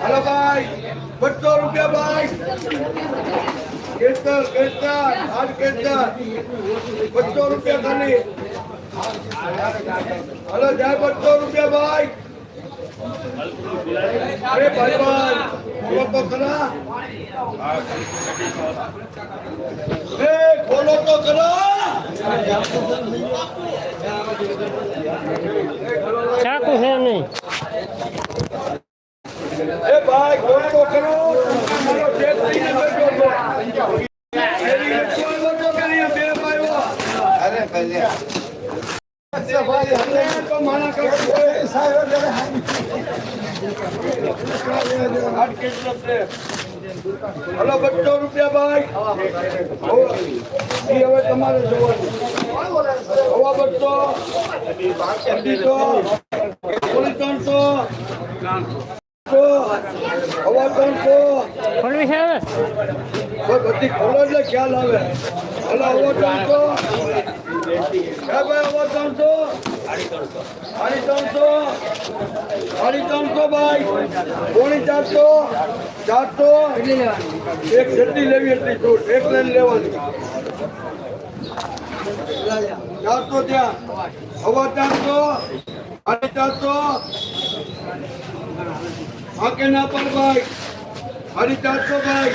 Hello ભાઈ બસો રૂપિયા ભાઈ કેતર કેતર આઠ કેતર બસો રૂપિયા ખાલી હલો જાય બસો રૂપિયા ભાઈ. અરે ભાઈ ભાઈ तो તો ખરા. એ બોલો તો ખરા. ચાકુ છે નહીં. એ ભાઈ બોલો તો ખરો. મારો ચેક લઈને બેઠો છો. એની એક સો વર્ષો કરી બે ભાઈઓ અરે ભલે. હલો બસો રૂપિયા ભાઈ. હવે તમારે જોવાનું. હવા બસો અઢીસો પોણી ત્રણસો. હવા ત્રણસો. બધી ખોલો એટલે ખ્યાલ આવે. હલો હવા ત્રણસો હે ભાઈ હવા ત્રણસો સાડી ત્રણસો ભાઈ પોણી ચારસો. ચારસો એક જેટલી લેવી એટલી છૂટ એક લઈને લેવાની ચારસો ત્યાં હવા ચારસો સાડી ચારસો હા કે ના ભાઈ સાડી ચારસો ભાઈ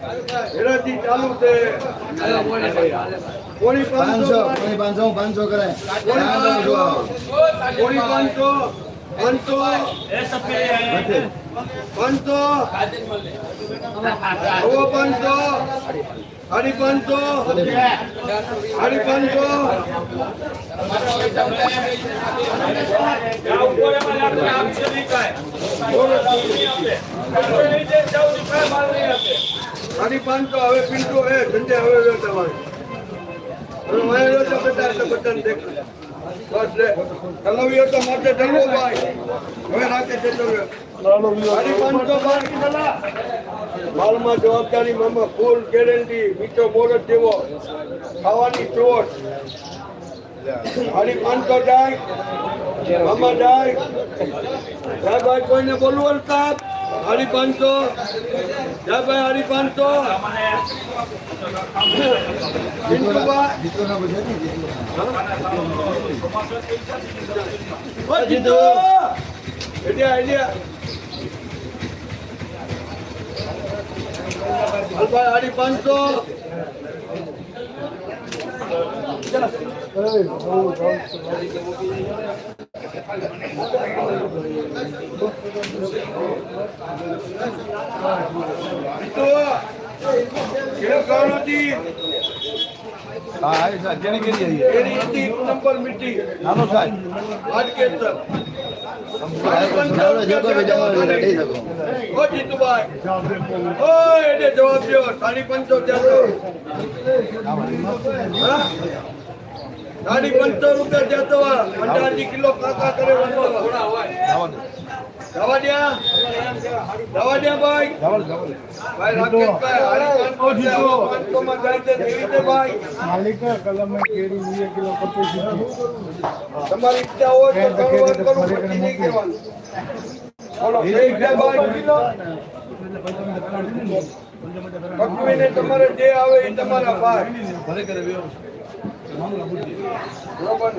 હેરાથી ચાલુ છે. કોણી પાંચસો કોઈ પાંચસો પાંચસો કરે. કોણી પાંચસો. પાંચસો પાંચસો. પાંચસો. હવો પાંચસો. સાડી પાંચસો. સાડી પાંચસો સાડી પાંચસો હવે પિંટો એ ધંધે હવે તમારે વાય જો તો બધા એટલે બધાને દેખાય. તો તો માલમાં જવાબદારી મામા ફૂલ ગેરંટી મીઠો મોરત જેવો. ખાવાની ચોટ સાડી તો જાય. મામા જાય. ભાઈ કોઈને બોલવું તાપ સાડી પાંચસો જાય ભાઈ સાડી પાંચસો આઈડિયા આઈડિયા હલભાઈ આડી પાંચસો જવાબ દો સાડી પંચો ચારસો હા? સાડી પંચો રૂપિયા જતો અઢારજી કિલો કાકા કરે તમારી ઈચ્છા હોય તો નહીં કહેવાનું બોલો તમારે જે આવે એ તમારા ભાઈ. બરોબર?